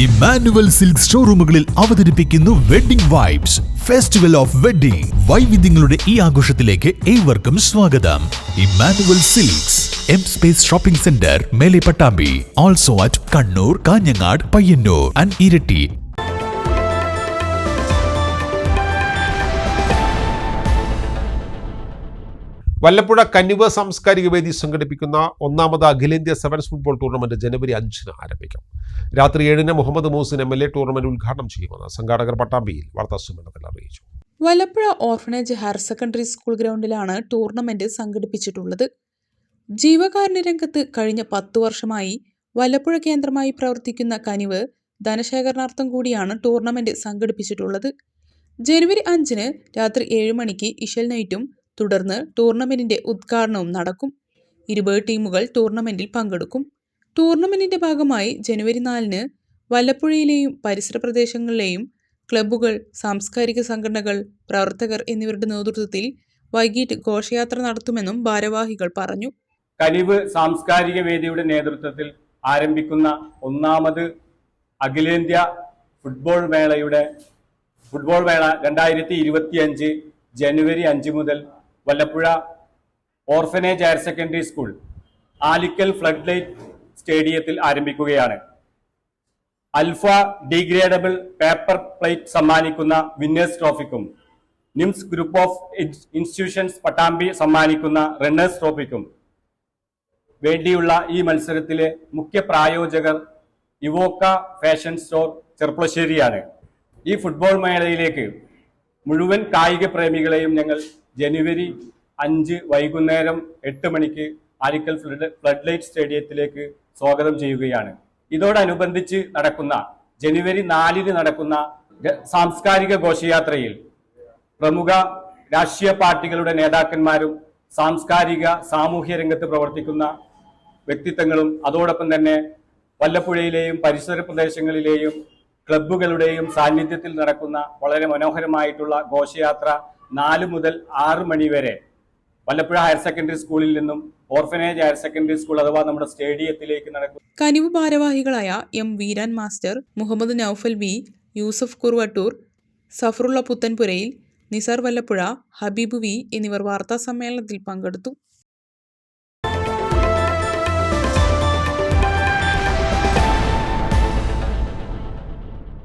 Emmanuel silk ഷോറൂമുകളിൽ അവതരിപ്പിക്കുന്നു wedding vibes. Festival of wedding വൈവിധ്യങ്ങളുടെ ഈ ആഘോഷത്തിലേക്ക് ഏവർക്കും സ്വാഗതം. Emmanuel silks M space shopping centre Mele Pattambi also at Kannur Kanhangad Payyanur. And Iritty Vallappuzha കന്നിവ സാംസ്കാരിക വേദി സംഘടിപ്പിക്കുന്ന ഒന്നാമത് അഖിലേന്ത്യാ സെവൻസ് ഫുട്ബോൾ ടൂർണമെന്റ് ജനുവരി അഞ്ചിന് ആരംഭിക്കും. രാത്രി ഏഴിന് Muhammad Muhsin M L A tournament ഉദ്ഘാടനം ചെയ്യുമെന്ന് സംഘാടകർ പട്ടാമ്പിയിൽ വാർത്താസമ്മേളനത്തിൽ അറിയിച്ചു. Vallappuzha orphanage higher secondary school ഗ്രൗണ്ടിലാണ് tournament സംഘടിപ്പിച്ചിട്ടുള്ളത്. ജീവകാരുണ്യ രംഗത്ത് കഴിഞ്ഞ പത്തു വർഷമായി വല്ലപ്പുഴ കേന്ദ്രമായി പ്രവർത്തിക്കുന്ന കനിവ് ധനശേഖരണാർത്ഥം കൂടിയാണ് ടൂർണമെന്റ് സംഘടിപ്പിച്ചിട്ടുള്ളത്. ജനുവരി അഞ്ചിന് രാത്രി ഏഴ് മണിക്ക് ഇഷൽ നൈറ്റും തുടർന്ന് ടൂർണമെന്റിന്റെ ഉദ്ഘാടനവും നടക്കും. ഇരുപത് ടീമുകൾ ടൂർണമെന്റിൽ പങ്കെടുക്കും. ടൂർണമെന്റിന്റെ ഭാഗമായി ജനുവരി നാലിന് വല്ലപ്പുഴയിലെയും പരിസര പ്രദേശങ്ങളിലെയും ക്ലബ്ബുകൾ സാംസ്കാരിക സംഘടനകൾ പ്രവർത്തകർ എന്നിവരുടെ നേതൃത്വത്തിൽ വൈകിട്ട് ഘോഷയാത്ര നടത്തുമെന്നും ഭാരവാഹികൾ പറഞ്ഞു. കനിവ് സാംസ്കാരിക വേദിയുടെ നേതൃത്വത്തിൽ ആരംഭിക്കുന്ന ഒന്നാമത് അഖിലേന്ത്യാ ഫുട്ബോൾ മേളയുടെ ഫുട്ബോൾ മേള രണ്ടായിരത്തി ജനുവരി അഞ്ച് മുതൽ Vallappuzha orphanage higher secondary school Alikkal flood light സ്റ്റേഡിയത്തിൽ ആരംഭിക്കുകയാണ്. അൽഫ ഡിഗ്രേഡബിൾ പേപ്പർ പ്ലേറ്റ് സമ്മാനിക്കുന്ന winners ട്രോഫിക്കും NIMS group of institutions Pattambi സമ്മാനിക്കുന്ന റണ്ണേഴ്സ് ട്രോഫിക്കും വേണ്ടിയുള്ള ഈ മത്സരത്തിലെ മുഖ്യ പ്രായോജകർ ഇവോക്ക ഫാഷൻ സ്റ്റോർ ചെർപ്പളശ്ശേരിയാണ്. ഈ ഫുട്ബോൾ മേളയിലേക്ക് മുഴുവൻ കായിക പ്രേമികളെയും ഞങ്ങൾ ജനുവരി അഞ്ച് വൈകുന്നേരം എട്ട് മണിക്ക് ആലിക്കൽ ഫ്ലഡ് ഫ്ലഡ് ലൈറ്റ് സ്റ്റേഡിയത്തിലേക്ക് സ്വാഗതം ചെയ്യുകയാണ്. ഇതോടനുബന്ധിച്ച് നടക്കുന്ന ജനുവരി നാലിന് നടക്കുന്ന സാംസ്കാരിക ഘോഷയാത്രയിൽ പ്രമുഖ രാഷ്ട്രീയ പാർട്ടികളുടെ നേതാക്കന്മാരും സാംസ്കാരിക സാമൂഹ്യ രംഗത്ത് പ്രവർത്തിക്കുന്ന വ്യക്തിത്വങ്ങളും അതോടൊപ്പം തന്നെ വല്ലപ്പുഴയിലെയും പരിസര പ്രദേശങ്ങളിലെയും ക്ലബ്ബുകളുടെയും സാന്നിധ്യത്തിൽ നടക്കുന്ന വളരെ മനോഹരമായിട്ടുള്ള ഘോഷയാത്ര നാല് മുതൽ ആറ് മണി വരെ വല്ലപ്പുഴ ഹയർ സെക്കൻഡറി സ്കൂളിൽ നിന്നും ഓർഫനേജ് ഹയർ സെക്കൻഡറി സ്കൂൾ അഥവാ നമ്മുടെ സ്റ്റേഡിയത്തിലേക്ക് നടക്കും കനിവ് ഭാരവാഹികളായ M Veeran master Muhammad Noufal B Yusuf Kuruvattoor Safarulla Puthanpurayil Nisar Vallappuzha Habeeb V എന്നിവർ വാർത്താ സമ്മേളനത്തിൽ പങ്കെടുത്തു.